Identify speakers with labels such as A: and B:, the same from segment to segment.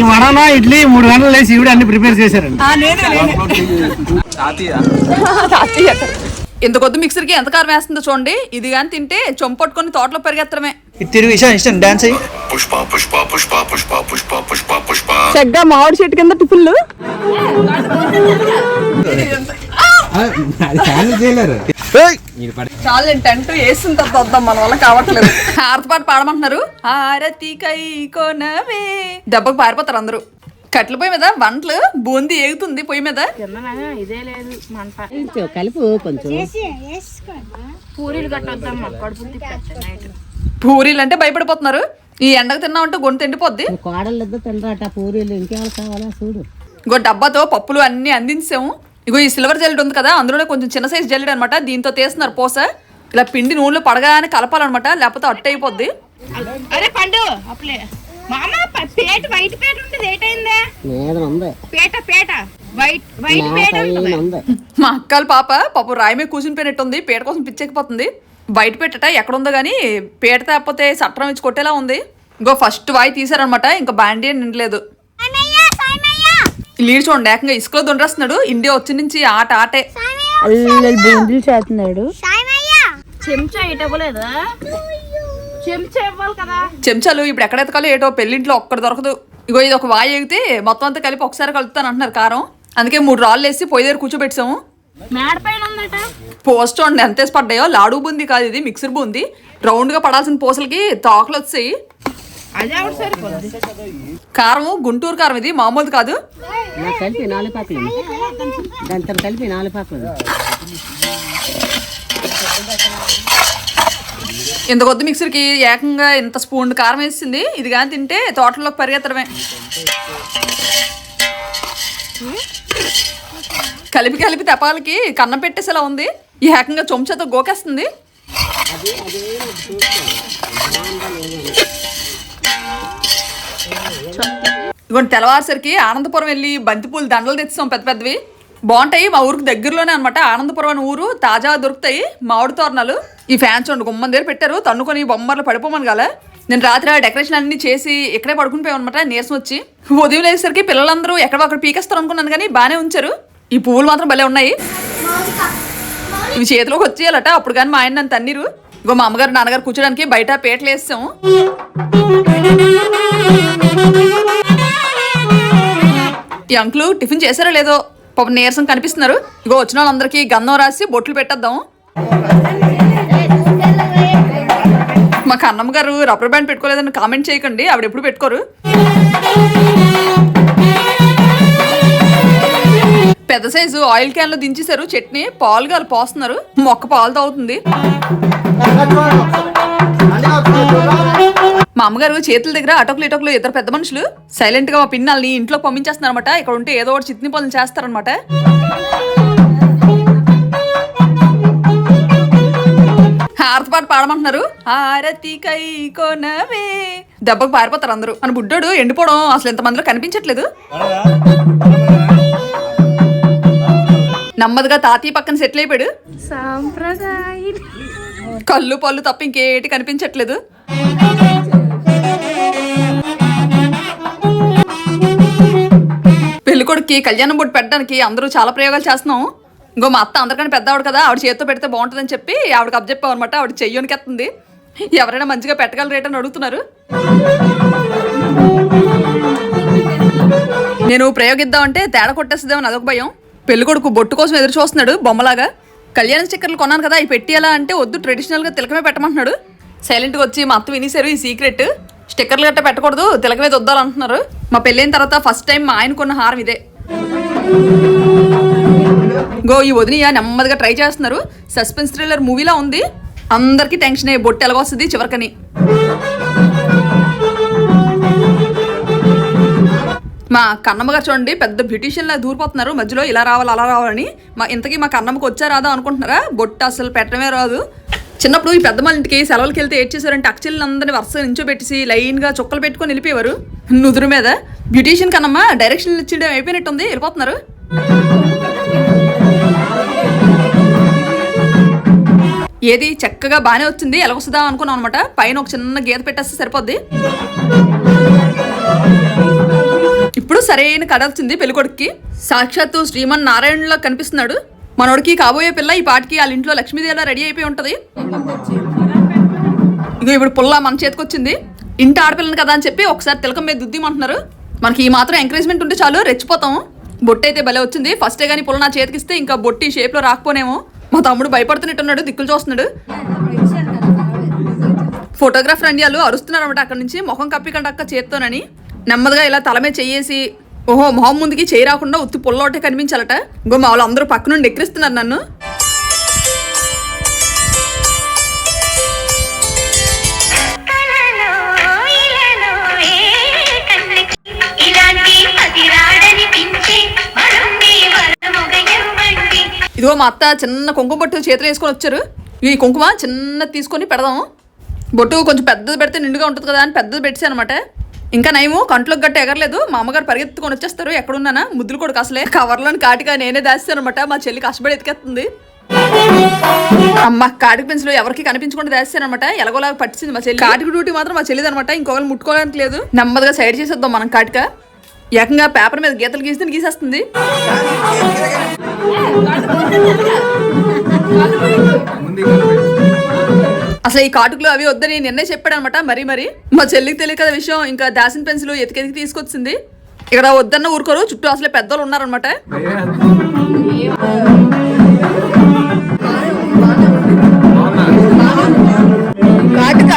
A: ఈ వడానా ఇడ్లీ మూడు గంటలు లేచి ఇవిడ అన్ని ప్రిపేర్ చేశారండి
B: ఇంత కొద్ది మిక్సర్కి ఎంత కారం వేస్తుందో చూడండి. ఇది కానీ తింటే చొంపట్టుకొని తోటలో పెరిగెత్తడమే.
C: తిరుగు ఇష్టం ఇష్టం డాన్స్ అయ్యి.
D: పుష్ప పుష్ప పుష్ప పుష్ప పుష్ప పుష్ప పుష్ప.
B: చక్కగా మామిడి చెట్టు కింద టిఫిన్లు.
A: చేయలేరు.
B: చాలు టెంట్ వేసిన తర్వాత మన వల్ల కావట్లేదు. హారతి పాట పాడమంటున్నారు. హారతి కై కొనవే. దెబ్బకు పారిపోతారు అందరూ. కట్ల పొయ్యి మీద వంటలు బూందీ ఏగుతుంది పొయ్యి మీద.
E: ఇదే లేదు మంట కలుపు కొంచెం. పూరీలు
B: అంటే భయపడిపోతున్నారు. ఈ ఎండకు తిన్నామంటే గొంతు ఎండిపోద్ది.
E: కోడళ్ళిద్దరు తినరాట పూరీలు ఇంకేమైనా కావాలా? చూడు.
B: ఇంకో డబ్బాతో పప్పులు అన్ని అందించాము ఇగో ఈ సిల్వర్ జల్లెడ ఉంది కదా అందులోనే కొంచెం చిన్న సైజ్ జల్లెడ అనమాట దీంతో తీస్తున్నారు పోస. ఇలా పిండి నూనెలో పడగానే కలపాలన్నమాట లేకపోతే అట్టు అయిపోద్ది.
F: అరే పండు మామ పేట వైట్ పేట ఉంటుంది ఏటైందా?
E: మీద ఉంది
F: పేట పేట. వైట్ వైట్ పేట
B: మా అక్కల పాప పాప రాయి మీద కూర్చుని పోయినట్టుంది పీట కోసం పిచ్చెక్కిపోతుంది. బయట పెట్టట ఎక్కడ ఉందో కానీ పీట తేకపోతే సట్రం ఇచ్చి కొట్టేలా ఉంది. ఇంకో ఫస్ట్ వాయి తీసారనమాట ఇంకా బాండీ నిండలేదు. లీడ్ చూడండి ఏకంగా ఇసుకలో దొండరేస్తున్నాడు ఇండియా వచ్చి నుంచి ఆట ఆటే.
E: బూందులు చేస్తున్నాడు. చెంచా ఇటవ్వలేదా చెంచా ఇవ్వాలి కదా.
B: చెంచాలు ఇప్పుడు ఎక్కడ ఎతకాలో ఏటో పెళ్ళింట్లో ఒక్కటి దొరకదు. ఇగో ఇది ఒక వాయి ఎగితే మొత్తం అంతా కలిపి ఒకసారి కలుపుతాను అంటున్నారు కారం. అందుకే మూడు రాళ్ళు వేసి పొయ్యి దగ్గర కూర్చోబెట్టాము. పోస్ట్ చూడండి ఎంత వేసి పడ్డాయో? లాడు బూంది కాదు ఇది మిక్సర్ బూంది. రౌండ్గా పడాల్సిన పూసలకి తోకలు వచ్చాయి.
F: అదే ఆవిడ సరిపోతుంది.
B: కారం గుంటూరు కారం ఇది? మామూలు కాదు?
E: కలిపి నాలుగు పాకలు దాంతో కలిపి నాలుగు పాకలు.
B: ఇంత కొద్ది మిక్సర్కి ఏకంగా ఇంత స్పూన్ కారం వేసింది. ఇది కానీ తింటే తోటలోకి పరిగెత్తడమే. కలిపి కలిపి తెపాలకి కన్నం పెట్టేసేలా ఉంది. ఈ ఏకంగా చెంచాతో గోకేస్తుంది. ఇవన్నీ తెల్లవారుసరికి ఆనందపురం వెళ్ళి బంతిపూలు దండలు తెచ్చాం పెద్ద పెద్దవి. బాగుంటాయి మా ఊరికి దగ్గరలోనే అనమాట ఆనందపురం అనే ఊరు తాజా దొరుకుతాయి మామిడి తోరణాలు. ఈ ఫ్యాన్స్ చూడండి గుమ్మం దగ్గర పెట్టారు. తన్నుకొని బొమ్మర్లు పడిపోమని గల నేను రాత్రి ఆ డెకరేషన్ అన్ని చేసి ఇక్కడే పడుకునిపోయాం అనమాట నీరసం వచ్చి. ఉదయం లేసరికి పిల్లలందరూ ఎక్కడ అక్కడ పీకేస్తారు అనుకున్నాను కానీ బాగానే ఉంచారు. ఈ పువ్వులు మాత్రం భలే ఉన్నాయి. ఇవి చేతిలోకి వచ్చేయాలట అప్పుడు కానీ మా ఆయన నన్ను తన్నీరు. ఇంకో మా అమ్మగారు నాన్నగారు కూర్చోడానికి బయట పేటలు వేస్తాము ఈ అంకులు టిఫిన్ చేశారో లేదో పాప నీరసం కనిపిస్తున్నారు. ఇగో వచ్చిన వాళ్ళందరికీ గంధం రాసి బొట్లు పెట్టేద్దాం. మా కన్నమ్మ గారు రబ్బర్ బ్యాండ్ పెట్టుకోలేదని కామెంట్ చేయకండి. ఆవిడ ఎప్పుడు పెట్టుకోరు. పెద్ద సైజు ఆయిల్ క్యాన్లో దించేశారు. చట్నీ పాలు గారు పోస్తున్నారు. మొక్క పాలు తాగుతుంది. మా అమ్మగారు చేతుల దగ్గర అటోకులు ఇటోకులు ఇద్దరు పెద్ద మనుషులు సైలెంట్గా మా పిన్నల్ని ఇంట్లో పంపించేస్తున్నారన్నమాట. ఇక్కడ ఉంటే ఏదో ఒకటి చిత్ని పనులు చేస్తారనమాట హారతి పాట పాడమంటున్నారు. హారతి కై కొనవే. దెబ్బకు పారిపోతారు అందరూ. మన బుడ్డోడు ఎండిపోవడం అసలు ఇంతమందిలో కనిపించట్లేదు. నెమ్మదిగా తాతయ్య పక్కన సెటిల్ అయిపోయాడు.
F: సాంప్రదాయ
B: కళ్ళు పళ్ళు తప్ప ఇంకేటి కనిపించట్లేదు. పెళ్ళికొడుకి కళ్యాణం బొట్టు పెట్టడానికి అందరూ చాలా ప్రయోగాలు చేస్తున్నాం. ఇంకో మా అత్త అందరికన్నా పెద్ద ఆవిడ కదా ఆవిడ చేతితో పెడితే బాగుంటుందని చెప్పి ఆవిడకి అప్పచెప్పాం అనమాట ఆవిడ చెయ్యనికెత్తుంది ఎవరైనా మంచిగా పెట్టగల రేట్ అని అడుగుతున్నారు. నేను ప్రయోగిద్దామంటే తేడా కొట్టేస్తుందేమని అదొక భయం. పెళ్ళికొడుకు బొట్టు కోసం ఎదురు చూస్తున్నాడు బొమ్మలాగా. కళ్యాణ స్టిక్కర్లు కొన్నాను కదా అవి పెట్టేలా అంటే వద్దు ట్రెడిషనల్గా తిలకమే పెట్టమంటున్నాడు. సైలెంట్గా వచ్చి మా అత్త వినేశారు ఈ సీక్రెట్ స్టిక్కర్లు గట్ట పెట్టకూడదు తిలకమే వద్దాలంటున్నారు. మా పెళ్ళైన తర్వాత ఫస్ట్ టైం మా ఆయన కొన్న హారం ఇదే. గో ఈ వదినియ నెమ్మదిగా ట్రై చేస్తున్నారు. సస్పెన్స్ థ్రిల్లర్ మూవీలా ఉంది. అందరికీ టెన్షన్ అయ్యి బొట్టు ఎలాగొస్తుంది చివరికని. మా కన్నమ్మగారు చూడండి పెద్ద బ్యూటీషియన్లా దూరిపోతున్నారు. మధ్యలో ఇలా రావాలి అలా రావాలని. మా ఇంతకీ మా కన్నమ్మకు వచ్చా రాదా అనుకుంటున్నారా? బొట్టు అసలు పెట్టడమే రాదు. చిన్నప్పుడు ఈ పెద్ద వాళ్ళ ఇంటికి సెలవులకి వెళ్తే ఏడ్ చేశారంటే అక్షల్ని వరుస నించోబెట్టేసి లైన్గా చుక్కలు పెట్టుకొని వెళ్ళిపోయేవారు నుదురు మీద. బ్యూటీషియన్ కన్నమ్మ డైరెక్షన్ ఇచ్చిండే అయిపోయినట్టుంది. వెళ్ళిపోతున్నారు. ఏది చక్కగా బాగానే వచ్చింది ఎలా వస్తుందా అనుకున్నాం అనమాట పైన ఒక చిన్న గీత పెట్టేస్తే సరిపోద్ది. సరైన కథ వచ్చింది పెళ్ళికొడుక్కి. సాక్షాత్తు శ్రీమన్ నారాయణలో కనిపిస్తున్నాడు. మనోడికి కాబోయే పిల్ల ఈ పాటికి వాళ్ళ ఇంట్లో లక్ష్మీదేవిలా రెడీ అయిపోయి ఉంటది. ఇగో ఇప్పుడు పుల్ల మన చేతికి వచ్చింది ఇంటి ఆడపిల్లని కదా అని చెప్పి ఒకసారి తిలకం మీద దుద్దిమంటున్నారు. మనకి ఈ మాత్రం ఎంకరేజ్మెంట్ ఉంటే చాలు రెచ్చిపోతాం. బొట్టు అయితే భలే వచ్చింది. ఫస్టే కానీ పుల్ల నా చేతికిస్తే ఇంకా బొట్టి షేప్లో రాకపోనేమో. మా తమ్ముడు భయపడుతున్నట్టున్నాడు దిక్కులు చూస్తున్నాడు. ఫోటోగ్రాఫర్ వాళ్ళు అరుస్తున్నారు అనమాట అక్కడ నుంచి. ముఖం కప్పికండి అక్క చేత్తోనని. నెమ్మదిగా ఇలా తలమే మీద చెయ్యేసి ఓహో మొహం ముందుకి చేయి రాకుండా ఉత్తి పుల్లొట్టే కనిపించాలట. ఇంకో మా వాళ్ళు అందరూ పక్క నుండి ఎక్కిరిస్తున్నారు నన్ను. ఇదిగో మా అత్త చిన్న కుంకుమ బొట్టు చేతిలో వేసుకొని వచ్చారు. ఈ కుంకుమ చిన్న తీసుకొని పెడదాం. బొట్టు కొంచెం పెద్దది పెడితే నిండుగా ఉంటుంది కదా అని పెద్దది పెట్టాను అనమాట ఇంకా నయము కంట్లోకి గట్ట ఎగరలేదు. మా అమ్మగారు పరిగెత్తుకొని వచ్చేస్తారు. ఎక్కడున్నానా? ముద్దులు కూడా అసలే. కవర్లోని కాటిగా నేనే దాస్తాను అనమాట మా చెల్లి కష్టపడి ఎతికేస్తుంది. అమ్మ కాటి పెన్సిల్ ఎవరికి కనిపించకుండా దాస్తానమాట అనమాట ఎలాగోలా పట్టించింది మా చెల్లి. కాటికి డ్యూటీ మాత్రం మా చెల్లిది అనమాట ఇంకొకరు ముట్టుకోవడానికి లేదు. నెమ్మదిగా సైడ్ చేసేద్దాం మనం కాటిక. ఏకంగా పేపర్ మీద గీతలు గీస్తే గీసేస్తుంది. అసలు ఈ కాటుకులు అవి వద్దని నిన్నే చెప్పాడు అనమాట మరీ మరి. మా చెల్లికి తెలియక విషయం. ఇంకా దాసిన పెన్సిల్ ఎతికెతికి తీసుకొచ్చింది. ఇక్కడ వద్దన్న ఊరుకోరు. చుట్టూ అసలే పెద్దలు ఉన్నారనమాట. కాటుక.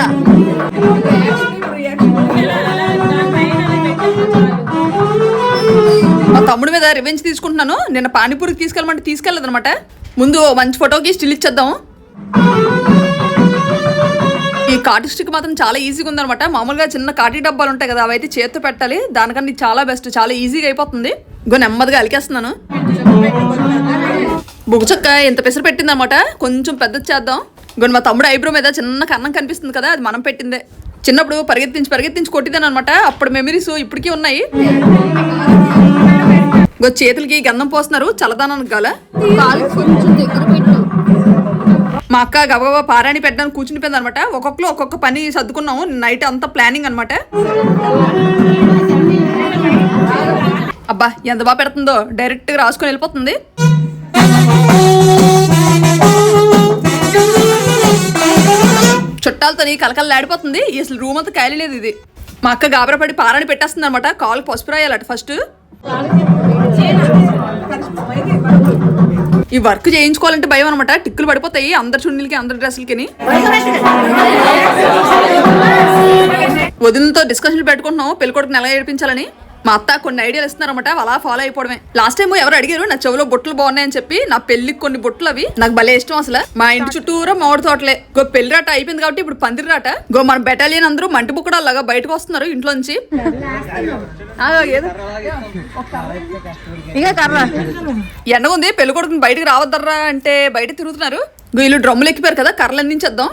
B: మా తమ్ముడి మీద రివెంజ్ తీసుకుంటున్నాను. నిన్న పానీపూరికి తీసుకెళ్ళమంటే తీసుకెళ్ళదనమాట. ముందు మంచి ఫోటోకి స్టిల్ ఇచ్చేద్దాం ఈ కాటి స్టిక్ మాత్రం చాలా ఈజీగా ఉందనమాట మామూలుగా చిన్న కాటి డబ్బాలు ఉంటాయి కదా అవైతే చేత్తో పెట్టాలి. దానికన్నా చాలా బెస్ట్ చాలా ఈజీగా అయిపోతుంది. ఇంకో నెమ్మదిగా అలికేస్తున్నాను. బుగచక్క ఎంత పెసరు పెట్టిందన్నమాట. కొంచెం పెద్దది చేద్దాం. ఇంకొని మా తమ్ముడు ఐబ్రో మీద చిన్న కన్నం కనిపిస్తుంది కదా అది మనం పెట్టిందే. చిన్నప్పుడు పరిగెత్తించి పరిగెత్తించి కొట్టిదాను అనమాట అప్పుడు మెమరీస్ ఇప్పటికీ ఉన్నాయి. ఇంకో చేతులకి గంధం పోస్తున్నారు చల్లదానానికి గల. మా అక్క గబగబా పారాణి పెట్టడానికి కూర్చునిపోయింది అనమాట ఒక్కొక్కరు ఒక్కొక్క పని సర్దుకున్నాము. నైట్ అంతా ప్లానింగ్ అనమాట అబ్బా ఎంత బాగా పెడుతుందో. డైరెక్ట్గా రాసుకొని వెళ్ళిపోతుంది. చుట్టాలతో కలకల్లాడిపోతుంది అసలు రూమ్ అంతా ఖాళీ లేదు ఇది. మా అక్క గాబరపడి పారాణి పెట్టేస్తుంది అనమాట కాలు పసుపు రాయాలట ఫస్ట్ ఈ వర్క్ చేయించుకోవాలంటే భయం అనమాట టిక్కులు పడిపోతాయి. అందరి చున్నీలకి అందరి డ్రెస్సులకి వదినతో డిస్కషన్లు పెట్టుకుంటున్నాం పెళ్ళికొడుకుని ఎలా ఏడిపించాలని? మా అత్త కొన్ని ఐడియాలు ఇస్తున్నారన్నమాట అలా ఫాలో అయిపోవడమే. లాస్ట్ టైం ఎవరు అడిగారు నా చెవిలో బొట్లు బాగున్నాయని చెప్పి నా పెళ్ళికి కొన్ని బొట్లు అవి నాకు భలే ఇష్టం అసలు. మా ఇంటి చుట్టూరా మామిడి తోటలే. గో పెళ్ళి రాట అయిపోయింది కాబట్టి ఇప్పుడు పందిరి రాట. గో మన బెటాలియన్ అందరూ మంటి బుక్కడాలాగా బయటకు వస్తున్నారు ఇంట్లోంచి. ఎండ ఉంది పెళ్ళి కొడుకుని బయటకు రావద్దర్రా అంటే బయట తిరుగుతున్నారు. వీళ్ళు డ్రమ్ములు ఎక్కిపోయారు కదా కర్రలు అందించేద్దాం.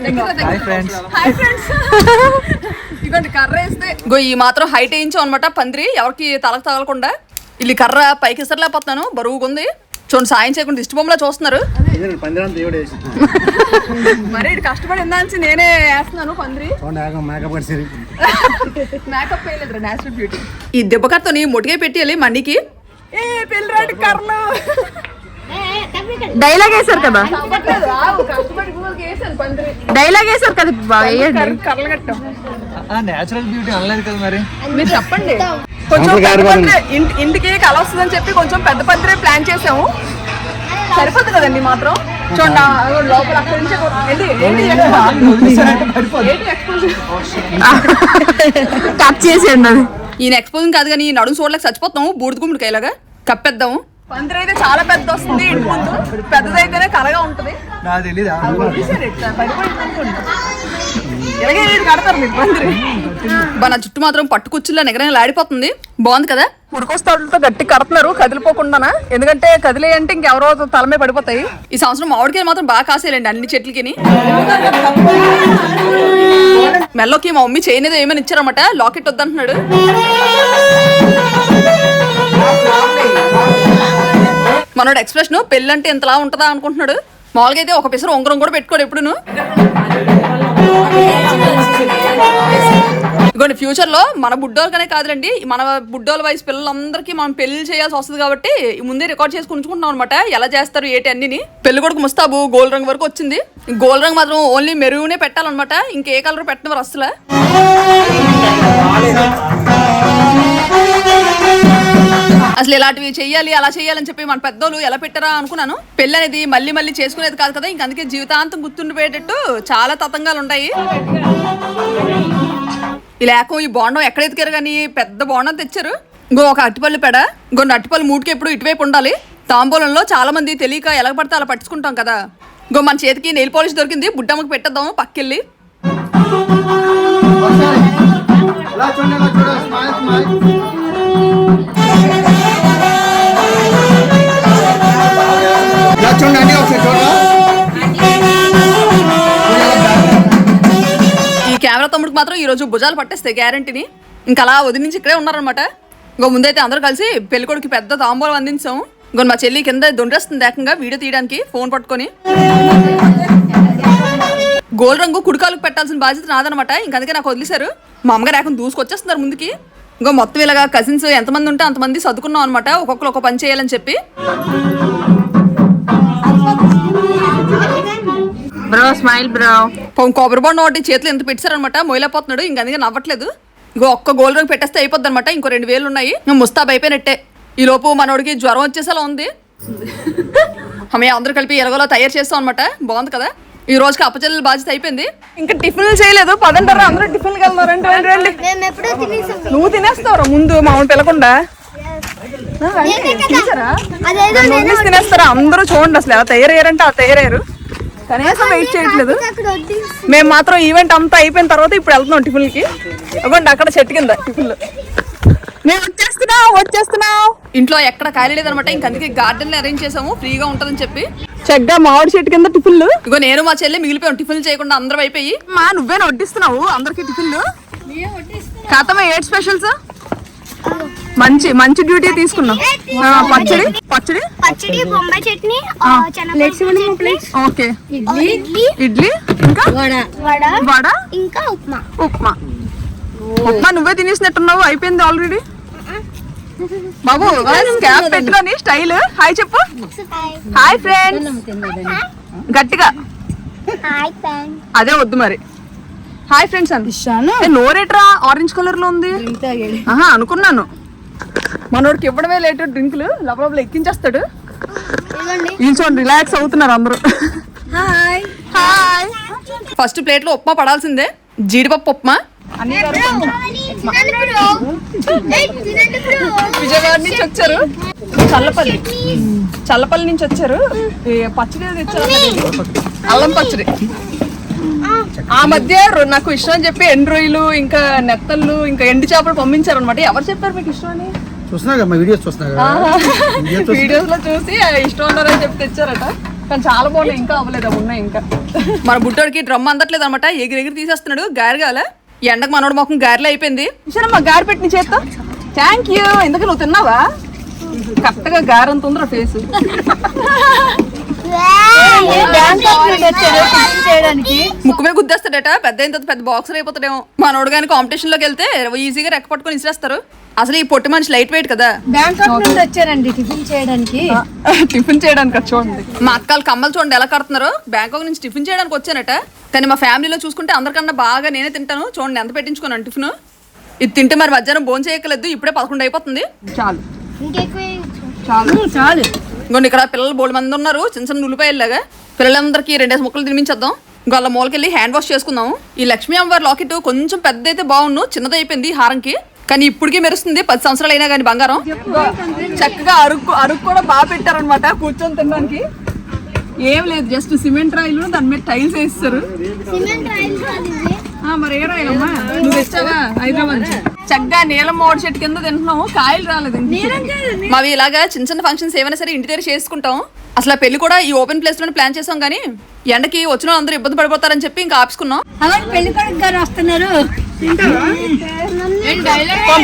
B: ఇదిగోండి కర్ర వేస్తే. ఇగో ఈ మాత్రం హైట్ వేయించాం అనమాట పందిరి. ఎవరికి తలకు తగలకుండా. వీళ్ళు కర్ర పైకి ఇసరలేకపోతున్నాను బరువుగా ఉంది. చూడండి సాయం చేయకుండా దిష్టి బొమ్మలా చూస్తున్నారు. మరి కష్టపడి ఇందాంచి నేనే వేస్తున్నాను పందిరి.
A: మేకప్ కడిసి
B: మేకప్ వేయలేదు నేచురల్ బ్యూటీ ఈ దెబ్బకత్తని మొటిగా పెట్టేయాలి మండికి ఏ పెళ్ళిరాటి కర్రలు.
F: డైలాగ్ వేశారు కదా. డైలాగ్ వేశారు కదా బాగా
C: నేచురల్ బ్యూటీ అనలేదు కదా మరి?
B: మీరు చెప్పండి. కొంచెం ఇంటికి కల వస్తుందని చెప్పి కొంచెం పెద్ద పందిరే ప్లాన్ చేసాము. సరిపోతుంది కదండి మాత్రం? చూడండి లోపల అక్కడి నుంచి?
F: కట్ చేసేయండి అది.
B: ఈయన ఎక్స్పోజింగ్ కాదు కానీ ఈ నడుము చూడలేక చచ్చిపోతాము బూడిద గుమ్మడికాయలాగా కప్పేద్దాము పందిరి అయితే చాలా పెద్ద వస్తుంది ఇంటి ముందు. పెద్దదైతేనే కలగా ఉంటుంది.
C: నాకు తెలీదా
B: ఇలాగే ఇది కడతారు మీరు పందిరి. బా నా జుట్టు మాత్రం పట్టుకుచ్చుల్లో నిగరంగా ఆడిపోతుంది బాగుంది కదా? ఉడికొస్తాడులతో గట్టి కడుతున్నారు కదిలిపోకుండానా? ఎందుకంటే కదిలే అంటే ఇంకెవరో తల మీద పడిపోతాయి. ఈ సంవత్సరం మామిడికాయలు మాత్రం బాగా కాసేయాలండి అన్ని చెట్లకి మెల్లోకి మా మమ్మీ చేయనేదో ఏమైనా ఇచ్చారన్నమాట? లాకెట్ వద్దంటున్నాడు. మనోడు ఎక్స్ప్రెషన్ పెళ్ళంటే ఇంతలా ఉంటుందా? అనుకుంటున్నాడు. మామూలుగా అయితే ఒక పిసర ఉంగరం కూడా పెట్టుకోడు ఎప్పుడు ఇదిగోండి ఫ్యూచర్లో మన బుడ్డోళ్ళకనే కాదులండి మన బుడ్డోళ్ళ వయసు పిల్లలందరికీ మనం పెళ్ళి చేయాల్సి వస్తుంది కాబట్టి ముందే రికార్డ్ చేసుకుని ఉంచుకుంటున్నాం అనమాట ఎలా చేస్తారు ఏటి అన్నిని. పెళ్ళి కొడుకు ముస్తాబు గోల్డ్ రంగు వరకు వచ్చింది. గోల్డ్ రంగు మాత్రం ఓన్లీ మెరూనే పెట్టాలన్నమాట. ఇంకే కలర్ పెట్టినవారు అసలు అసలు ఇలాంటివి చెయ్యాలి అలా చెయ్యాలని చెప్పి మన పెద్దోళ్ళు ఎలా పెట్టారా అనుకున్నాను. పెళ్ళి అనేది మళ్ళీ మళ్ళీ చేసుకునేది కాదు కదా ఇంక అందుకే జీవితాంతం గుర్తుండిపోయేటట్టు చాలా తతంగాలు ఉంటాయి. ఈ లేకం ఈ బోండం ఎక్కడ కానీ పెద్ద బోండం తెచ్చారు. ఇంకో ఒక అట్టిపల్లి పెడ ఇంకో అట్టిపల్లి మూటికి ఎప్పుడు ఇటువైపు ఉండాలి. తాంబూలంలో చాలా మంది తెలియక ఎలా పడితే అలా పట్టించుకుంటాం కదా. ఇంకో మన చేతికి నెయిల్ పాలిష్ దొరికింది బుడ్డమ్మకి పెట్టేద్దాం పక్కెళ్ళి.
C: ఇలా చూడండి ఇలా చూడండి స్మైల్ స్మైల్.
B: ఈ కెమెరా తమ్ముడికి మాత్రం ఈ రోజు భుజాలు పట్టేస్తాయి గ్యారంటీని ఇంకా అలా వదిలి నుంచి ఇక్కడే ఉన్నారనమాట ఇంకో ముందైతే అందరూ కలిసి పెళ్ళికొడుకు పెద్ద తాంబూలం అందించాం. ఇంకో మా చెల్లి కింద దొండేస్తుంది ఏకంగా వీడియో తీయడానికి ఫోన్ పట్టుకొని. గోల్ రంగు కుడికాలకు పెట్టాల్సిన బాధ్యత నాదనమాట ఇంక అందుకే నాకు వదిలేశారు. మా అమ్మగారు ఏకంగా దూసుకొచ్చేస్తున్నారు ముందుకి. ఇంకో మొత్తం ఇలాగా కజిన్స్ ఎంతమంది ఉంటే అంతమంది సర్దుకున్నాం అనమాట ఒక్కొక్కరు ఒక పని చేయాలని చెప్పి.
F: Bro smile bro.
B: కొబ్బరి బొండ ఒకటి చేతులు ఎంత పెట్టారనమాట మొయిలేకపోతున్నాడు ఇంక అందుకే నవ్వట్లేదు. ఇంకో ఒక్క గోల్డ్ రంగు పెట్టేస్తే అయిపోద్ది అనమాట ఇంకో రెండు వేలు ఉన్నాయి. ముస్తాబ్ అయిపోయినట్టే. ఈ లోపు మనోడికి జ్వరం వచ్చేసేలా ఉంది. అమ్మాయి అందరూ కలిపి ఎలాగోలా తయారు చేస్తాం అనమాట బాగుంది కదా? ఈ రోజుకి అప్పచెల్లెల బాధ్యత అయిపోయింది. ఇంకా టిఫిన్లు చేయలేదు. పదంటారా అందరూ రండి
G: మేము తినేసాం
B: నువ్వు తినేస్తావురా ముందు మామూలు పిల్లకుండా తినేస్తారా? అందరూ చూడండి అసలు ఎలా తయారయ్యారంటే అలా తయారయ్యారు. కనీసం వెయిట్ చేయట్లేదు. మేము మాత్రం ఈవెంట్ అంతా అయిపోయిన తర్వాత ఇప్పుడు వెళ్తున్నాం టిఫిన్లకి ఇవ్వండి అక్కడ చెట్టు కింద టిఫిన్లు మేము వచ్చేస్తున్నాం వచ్చేస్తున్నాం. ఇంట్లో ఎక్కడ ఖాళీ లేదనమాట ఇంక అందుకే గార్డెన్ అరేంజ్ చేసాము ఫ్రీగా ఉంటదని చెప్పి. చక్కగా మామిడి చెట్టు కింద టిఫిన్లు ఇగో నేను మా చెల్లి మిగిలిపోయాం టిఫిన్లు చేయకుండా అందరం అయిపోయి. మా నువ్వేనా వడ్డిస్తున్నావు అందరికి టిఫిన్లు ఖాతమా ఎయిట్ స్పెషల్స్ మంచి మంచి డ్యూటీ తీసుకున్నాం పచ్చడి. పచ్చడి?
G: పచ్చడి? బొంబాయి చట్నీ
B: ఓకే.
G: ఇడ్లీ. ఇడ్లీ.
B: ఇంకా?
G: వడ.
B: వడ.
G: ఇంకా ఉప్మా.
B: ఉప్మా. ఉప్మా నువ్వే తినేసినట్టున్నావు? అయిపోయింది ఆల్రెడీ బాబు క్యాప్ పెట్టుకొని స్టైల్. హాయ్ చెప్పు. హాయ్ ఫ్రెండ్స్ గట్టిగా. అదే వద్దు మరి. హాయ్ ఫ్రెండ్స్ అని. నోరేట్రా? ఆరెంజ్ కలర్లో ఉంది ఆహా అనుకున్నాను. మనోడికి ఇవ్వడమే లేట్ డ్రింకులు లోపల ఎక్కించేస్తాడు. వీళ్ళు రిలాక్స్ అవుతున్నారు అందరూ. హాయ్. హాయ్. ఫస్ట్ ప్లేట్లో ఉప్మా పడాల్సిందే. జీడిపప్పు ఉప్మా. విజయవాడ నుంచి వచ్చారు. చల్లపల్లి. చల్లపల్లి నుంచి వచ్చారు. పచ్చడి తెచ్చారు. అల్లం పచ్చడి. ఆ మధ్య నాకు ఇష్టం అని చెప్పి ఎండు రొయ్యలు ఇంకా నెత్తళ్ళు ఇంకా ఎండు చేపలు పంపించారు అనమాట ఎవరు చెప్పారు మీకు ఇష్టం అని?
C: చూస్తున్నా కదా మా వీడియోస్ చూస్తున్నా కదా? వీడియోస్లో చూసి
B: ఆ ఇష్టం ఉన్నారని చెప్పి తెచ్చారట. కానీ చాలా బాగున్నాయి ఇంకా అవ్వలేదు అవి ఉన్నాయి ఇంకా. మన బుట్టోడికి డ్రమ్ అందట్లేదు అనమాట ఎగిరి ఎగిరి తీసేస్తున్నాడు గారి కాల ఎండకు మనోడు మొఖం గారెలో అయిపోయింది? సరే మా గారి పెట్టిన చేత్తో. థ్యాంక్ యూ ఎందుకు నువ్వు తిన్నావా? కరెక్ట్గా గారి అంత ఉందిరా ఫేస్ ముక్కు మీద గుద్దేస్తాడట. పెద్ద అయిన తర్వాత పెద్ద బాక్సర్ అయిపోతాడేమో. మనోడు కానీ కాంపిటీషన్లోకి వెళ్తే ఈజీగా రెక్క పట్టుకొని ఇసిరేస్తారు. అసలు ఈ పొట్టి మనిషి లైట్ వెయిట్ కదా.
E: బ్యాంకాక్ నుండి వచ్చారండి టిఫిన్ చేయడానికి.
B: టిఫిన్ చేయడానికి వచ్చి చూడండి మా అక్కలు కమ్మలు చూడండి ఎలా కడుతున్నారు. బ్యాంకాక్ నుంచి టిఫిన్ చేయడానికి వచ్చానట కానీ మా ఫ్యామిలీలో చూసుకుంటే అందరికన్నా బాగా నేనే తింటాను. చూడండి ఎంత పెట్టించుకున్నాను టిఫిన్ ఇది తింటే మరి మధ్యాహ్నం భోజనం చేయకలేదు ఇప్పుడే పదకొండు అయిపోతుంది. చాలు. చాలు.
E: చాలు.
B: ఇంకోండి ఇక్కడ పిల్లలు బోడు మంది ఉన్నారు. చిన్న చిన్న ఉల్లిపాయలాగా పిల్లలందరికీ రెండేసి ముక్కలు తినిపించేద్దాం. ఇంకో వాళ్ళ మూలకెళ్ళి హ్యాండ్ వాష్ చేసుకుందాం. ఈ లక్ష్మీ అమ్మవారి లాకెట్ కొంచెం పెద్ద అయితే బాగుండు చిన్నది అయిపోయింది హారంకి. కానీ ఇప్పటికీ మెరుస్తుంది పది సంవత్సరాలు అయినా కానీ బంగారం. చక్కగా అరుకు అరుకు కూడా బాగా పెట్టారనమాట కూర్చొని తినడానికి. ఏం లేదు జస్ట్ సిమెంట్ రాయిలు దాని మీద టైల్స్ వేస్తారు. మరి ఏ రాయమ్మా నువ్వు తెచ్చావా? హైదరాబాద్. చక్కగా నీలం మోడి చెట్టు కింద తింటున్నాము. కాయలు రాలేదు. మావి ఇలాగా చిన్న చిన్న ఫంక్షన్స్ ఏమైనా సరే ఇంటి దగ్గర చేసుకుంటాం. అసలు ఆ పెళ్ళి కూడా ఈ ఓపెన్ ప్లేస్లోనే ప్లాన్ చేసాం కానీ ఎండకి వచ్చిన వాళ్ళు అందరూ ఇబ్బంది పడిపోతారని చెప్పి ఇంకా ఆపుకున్నాం
E: పెళ్ళి కొడుకు గారు వస్తున్నారు.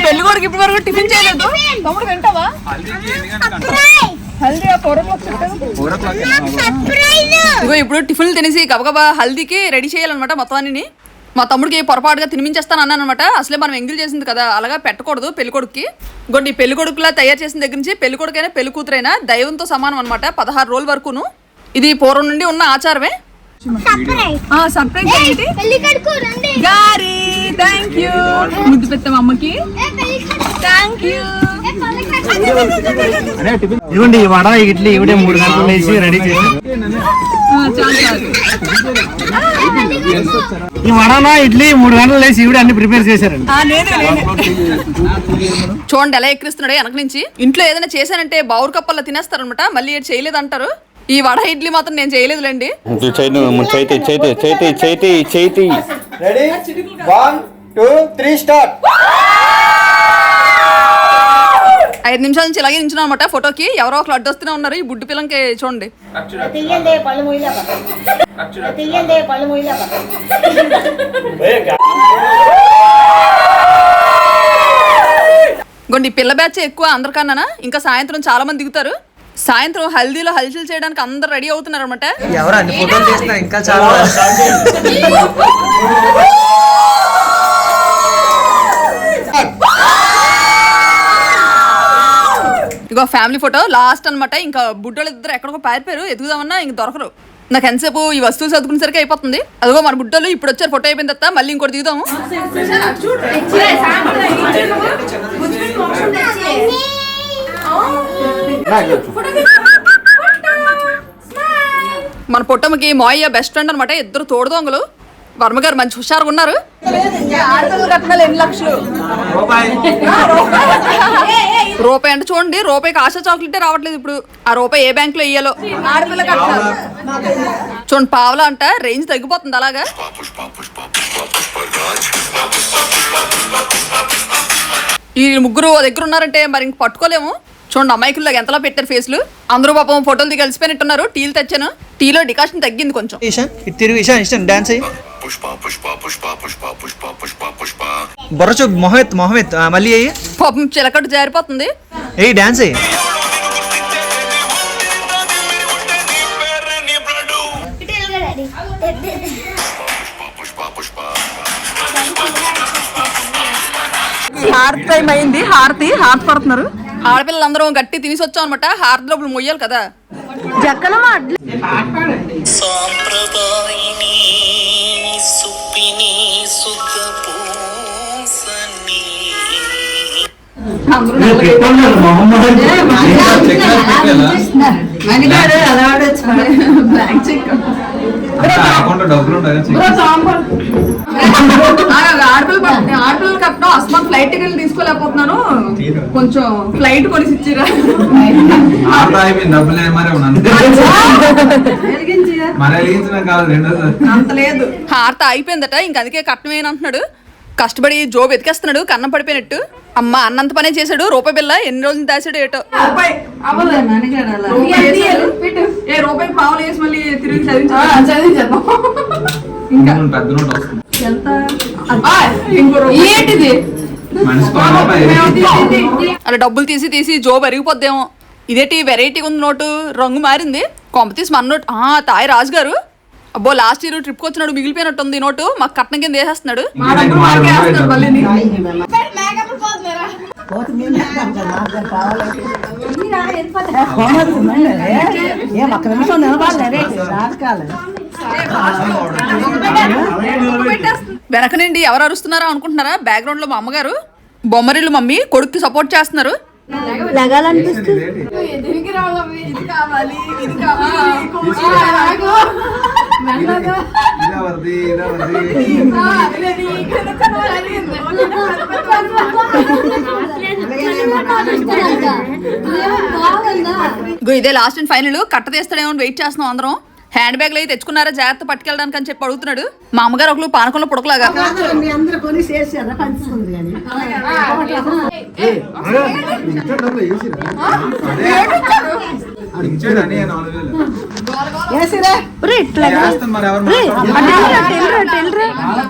B: పెళ్ళి కొడుకు ఇప్పటి వరకు టిఫిన్ చేయలేదు. తమ్ముడు వింటావా ఇగో ఇప్పుడు టిఫిన్లు తినేసి గబగబా హల్దీకి రెడీ చేయాలన్నమాట మొత్తం అన్ని మా తమ్ముడికి పొరపాటుగా తినిపించేస్తాను అన్నాను అనమాట అసలే మనం ఎంగిల్ చేసింది కదా అలాగా పెట్టకూడదు పెళ్ళి కొడుకుకి ఇంకోటి పెళ్ళి కొడుకులా తయారు చేసిన దగ్గర నుంచి పెళ్ళి కొడుకైనా పెళ్ళి కూతురైనా దైవంతో సమానం అనమాట పదహారు రోజుల వరకును. ఇది పూర్వం నుండి ఉన్న ఆచారమే. సర్ప్రైజ్. గారి థ్యాంక్ యూ ముద్దు పెట్టాం అమ్మకి? థ్యాంక్ యూ
A: ఇవ్వండి ఈ వడ ఇడ్లీ ఇవిడే మూడు గంటలు లేచి రెడీ చేసి. ఈ వడనా ఇడ్లీ మూడు గంటలు లేచి ఇవిడే అన్ని ప్రిపేర్ చేశారండి.
B: చూడండి ఎలా ఎక్కిరిస్తున్నాడు వెనక నుంచి. ఇంట్లో ఏదైనా చేశానంటే బావురు కప్పల్లో తినేస్తారనమాట మళ్ళీ ఏడు చేయలేదంటారు. ఈ వడ ఇడ్లీ మాత్రం నేను చేయలేదులేండి.
H: Chaiti Chaiti Chaiti Chaiti Chaiti
C: ready one two three start
B: ఐదు నిమిషాల నుంచి ఇలాగే నించున్నాం అనమాట ఫోటోకి ఎవరో ఒకరు అడ్డొస్తూనే ఉన్నారు. ఈ బుడ్డి పిల్లంకి చూడండి. ఇంకోండి ఈ పిల్ల బ్యాచ్ ఎక్కువ అందరికన్నా ఇంకా సాయంత్రం చాలా మంది దిగుతారు. సాయంత్రం హల్దీలో హల్చల్ చేయడానికి అందరు రెడీ అవుతున్నారు అనమాట
E: ఎవరు అన్ని ఫోటోలు తీసినా ఇంకా చాలా.
B: ఇగో ఫ్యామిలీ ఫోటో లాస్ట్ అనమాట ఇంకా బుడ్డోళ్ళు ఇద్దరు ఎక్కడికో పారిపోయారు ఎదుగుదామన్నా ఇంక దొరకరు. నాకు ఎంతసేపు ఈ వస్తువులు చదువుకునేసరికి అయిపోతుంది. అదిగో మన బుడ్డోళ్ళు ఇప్పుడు వచ్చారు ఫోటో అయిపోయిన తర్వాత మళ్ళీ ఇంకోటి దిగుదాము. మన పొట్టమ్మకి మాయ బెస్ట్ ఫ్రెండ్ అనమాట ఇద్దరు తోడు దొంగలు వర్మ గారు మంచి హుషారుగా ఉన్నారు. ఎన్ని రూపాయి. అంటే చూడండి రూపాయికి ఆశా చాక్లెటే రావట్లేదు ఇప్పుడు. ఆ రూపాయి ఏ బ్యాంక్లో ఇయ్యాలో? చూడండి పావలా అంట రేంజ్ తగ్గిపోతుంది అలాగా. ఈ ముగ్గురు దగ్గర ఉన్నారంటే మరి ఇంక పట్టుకోలేము. చూడండి అమ్మాయికుల్లాగా ఎంతలా పెట్టారు ఫేస్లు? అందరూ పాపం ఫోటోలు దిగి కలిసిపోయినట్టున్నారు టీలు తెచ్చాను. టీలో డికాషన్ తగ్గింది కొంచెం.
E: ఇషాన్ ఇటు తిరుగు ఇష్టం డాన్స్ అయ్యి
D: pushpa.
E: బొర్ర చూపు మొహం ఎత్తు మొహం ఎత్తు ఆ, మళ్ళీ అయ్యి
B: పాపం చిలకట్టు జారిపోతుంది.
E: ఏయ్ డాన్స్ అయ్యి.
B: హారతి టైం అయింది. హారతి హారతి పడుతున్నారు. ఆడపిల్లలందరూ గట్టి తినేసి వచ్చాం అనమాట హారతి లోపల మొయ్యాలి కదా.
I: సాంప్రదాయిని సుప్పిని సుఖ
B: ఆడపిల్లలు కట్టడం. అస్మాన్ ఫ్లైట్ టికెట్ తీసుకోలేకపోతున్నాను. కొంచెం ఫ్లైట్ కొనిసి ఇచ్చిరా అంత లేదు. హారత అయిపోయిందట. ఇంక అందుకే కట్నం అంటున్నాడు. కష్టపడి జోబు ఎతికేస్తున్నాడు కన్నం పడిపోయినట్టు. అమ్మ అన్నంత పనే చేశాడు రూపాయి బిల్ల ఎన్ని రోజులు దాచాడు ఏటో. రూపాయి రూపాయి వేసాడు. ఏ రూపాయి పావులు వేసి మళ్ళీ తిరిగి చదివించాను
H: పెద్ద నోట్ వస్తుంది.
B: ఏంటిది?
H: మనిషి రూపాయి
B: అలా డబ్బులు తీసి తీసి జోబు అరిగిపోద్దేమో ఇదేంటి వెరైటీ ఉంది నోటు? రంగు మారింది. కొంప తీసి మన నోటు ఆ తాయి రాజు గారు అబ్బో లాస్ట్ ఇయర్ ట్రిప్కి వచ్చినాడు మిగిలిపోయినట్టు ఉంది ఈ నోటు. మాకు కట్నం కింద వేసేస్తున్నాడు. వెనక నుండి ఎవరు అరుస్తున్నారా అనుకుంటున్నారా? బ్యాక్గ్రౌండ్లో మా అమ్మగారు. బొమ్మరిల్లు మమ్మీ కొడుక్కి సపోర్ట్ చేస్తున్నారు.
G: లగాలనిపిస్తుంది.
B: ఇదే లాస్ట్ అండ్ ఫైనల్ కట్ట తీస్తాడేమో అని వెయిట్ చేస్తున్నాం అందరం. హ్యాండ్ బ్యాగ్లు అయితే తెచ్చుకున్నారా? జాగ్రత్త పట్టుకెళ్ళడానికి అని చెప్పి అడుగుతున్నాడు. మా అమ్మగారు ఒకళ్ళు పానకంలో పుడకలాగా.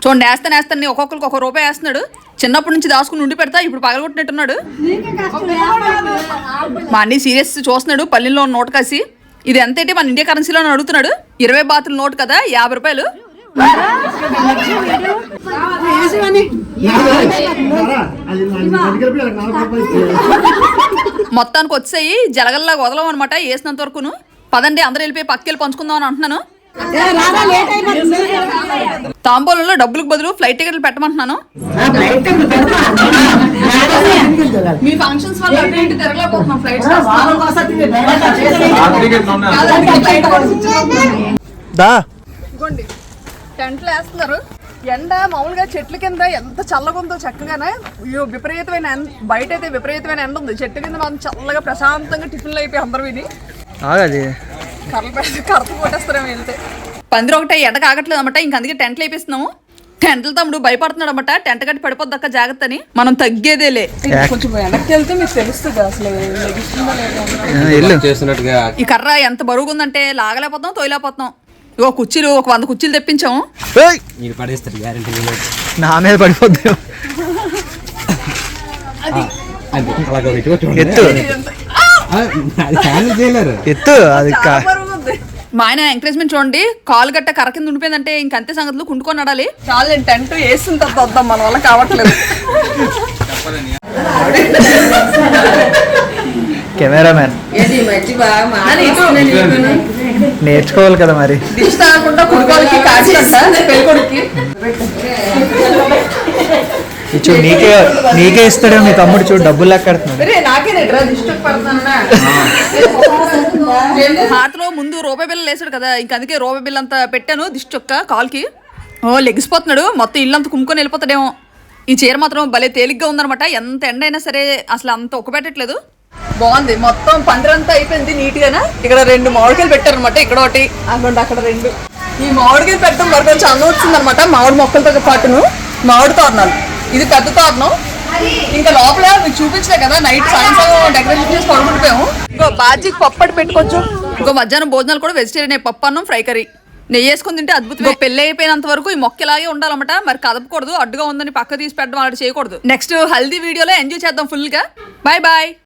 B: చూడండి వేస్తాను వేస్తాను. ఒక్కొక్కరికి ఒక రూపాయి వేస్తున్నాడు. చిన్నప్పటి నుంచి దాచుకుని ఉండి పెడతా ఇప్పుడు పగలగొట్టినట్టున్నాడు. మా అన్ని సీరియస్ చూస్తున్నాడు పల్లెల్లో ఉన్న నోటు కాసి. ఇది ఎంత ఏంటి మన ఇండియా కరెన్సీలో అడుగుతున్నాడు. ఇరవై బాతుల నోటు కదా యాభై రూపాయలు. మొత్తానికి వచ్చాయి జలగల్లా వదలం అనమాట వేసినంత వరకును. పదండి అందరూ వెళ్ళిపోయి పక్కకెళ్ళి పంచుకుందాం అని అంటున్నాను తాంబూలంలో డబ్బులకు బదులు ఫ్లైట్ టికెట్లు పెట్టమంటున్నాను. మీ ఫంక్షన్స్ వల్ల అటు టెంట్లు వేస్తున్నారు. ఎండ మామూలుగా చెట్ల కింద ఎంత చల్లగా ఉందో చక్కగానే అయ్యో విపరీతమైన ఎండ బయట అయితే విపరీతమైన ఎండ ఉంది. చెట్ల కింద మనం చల్లగా ప్రశాంతంగా టిఫిన్లు అయిపోయి అందరూ విని.
A: ఆగది.
B: కర్రలు పెట్టి కర్రలు కొట్టేస్తారేమో వెళ్తే పందిరి ఒకటే ఎండ కాగట్లేదు అనమాట ఇంక అందుకే టెంట్లు వేపిస్తున్నాము. టెంట్ల తమ్ముడు భయపడుతున్నాడు అనమాట టెంట్ కట్టి పడిపోద్దక్క జాగ్రత్త అని. మనం తగ్గేదేలే కొంచెం వెనక్కి వెళ్తే మీకు తెలుస్తుంది అసలు లెగిస్తుందా లేదా. ఈ కర్ర ఎంత బరువుగా ఉందంటే లాగలేకపోతాం తోయలేకపోతాం ఇగో కుర్చీలు ఒక వంద కుర్చీలు తెప్పించాము
E: మీరు పడేస్తారు గ్యారంటీ
A: నా మీద పడిపోద్ది. ఎత్తు. అది
B: మా ఆయన ఎంకరేజ్మెంట్ చూడండి కాలు గట్ట కర్ర కింద ఉండిపోయిందంటే ఇంకంతే సంగతులు కుంటుకొని నడాలి చాలు టెంట్ వేసిన తర్వాత వద్దాం మన వల్ల కావట్లేదు.
A: కెమెరామ్యాన్. నేర్చుకోవాలి కదా మరి.
B: దిష్టి తాగకుండా కుడుకోలకి కాచినంట పెళ్ళికొడుకి
A: ఈ చూడు నీకే నీకే ఇస్తాడే మీ తమ్ముడు చూడు డబ్బులు లెక్కెడుతున్నాడు
B: హాతలో ముందు రూపాయి బిల్ల వేసాడు కదా ఇంక అందుకే రూపాయి బిల్ల అంతా పెట్టాను దిష్టి ఒక్క కాల్కి. ఓ లెగిసిపోతున్నాడు మొత్తం ఇల్లు అంతా కుమ్ముకొని వెళ్ళిపోతాడేమో ఈ చీర మాత్రం భలే తేలిగ్గా ఉందన్నమాట ఎంత ఎండ అయినా సరే అసలు అంత ఒక్క పెట్టట్లేదు. బాగుంది. మొత్తం పందిరంతా అయిపోయింది నీట్ గానా ఇక్కడ రెండు మామిడికాయలు పెట్టారనమాట ఇక్కడ ఒకటి. అక్కడ అక్కడ రెండు. ఈ మామిడికాయలు పెట్టడం వరకు కొంచెం వచ్చింది అనమాట మామిడి మొక్కలతో పాటును మామిడి తోరణాలు. ఇది పెద్ద తోరణం. ఇంకా లోపల మీకు చూపించలే కదా నైట్ సాయంత్రం డెకరేషన్ చేసి పడుకుంటుపోయాము ఇంకో బాజీకి పప్పు అట్టు పెట్టుకోవచ్చు ఇంకో మధ్యాహ్నం భోజనాలు కూడా వెజిటేరియన్ పప్పు అన్నం ఫ్రై కర్రీ. నెయ్యి వేసుకుని తింటే అద్భుతం పెళ్ళి అయిపోయినంత వరకు ఈ మొక్క ఇలాగే ఉండాలన్నమాట. మరి కదపకూడదు అడ్డుగా ఉందని పక్క తీసి పెట్టడం అలా చేయకూడదు. నెక్స్ట్ హల్దీ వీడియోలో ఎంజాయ్ చేద్దాం ఫుల్గా. Bye bye